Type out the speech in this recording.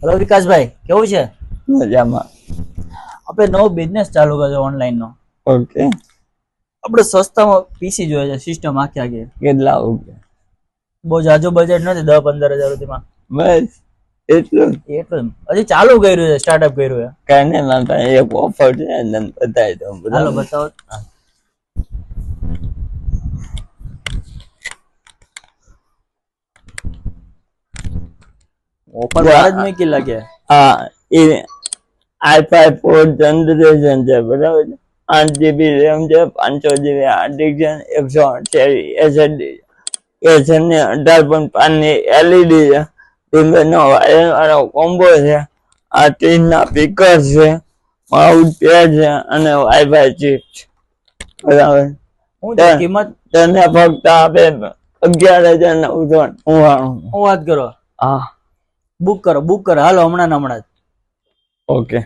Hello વિકાસભાઈ કેવું છે? મજામાં. આપણે નવો બિઝનેસ ચાલુ કર્યો ઓનલાઈન નો. ઓકે. આપણે સસ્તામાં પીસી જોઈએ છે સિસ્ટમ આખી આખી. કેટલા ઓકે બહુ જાજો બજેટ નથી દસ પંદર હજાર સુધીમાં. બસ એટલું. એટલું હજી ચાલુ કર્યું છે સ્ટાર્ટઅપ કર્યું છે. કઈ નહીં એક ઓફર છે બતાવી દઉં. હાલો બતાવો. ઓફર ભારત જ મૂકી લાગે હા એ આઈ ફાઈ ફોર જનરેશન છે બરાબર છે? આઠ જીબી રેમ છે પાંચસો જીબી છે એકસો અઠ્યાવીસ એસએસડી એ ને અઢાર પોઈન્ટ પાંચની એલઈડી છે. ટીમ્બેનો વાયર વાળો કોમ્બો છે. આ ત્રીસના સ્પીકર છે. માઉન્ટ પેડ છે અને વાઈફાઈ ચિપ છે. બરાબર કિંમત તને ફક્ત આપે અગિયાર હજાર નવસો નવ્વાણું. હું વાત કરો. હા. બુક કરો બુક કરો. હાલો હમણાં હમણાં જ. ઓકે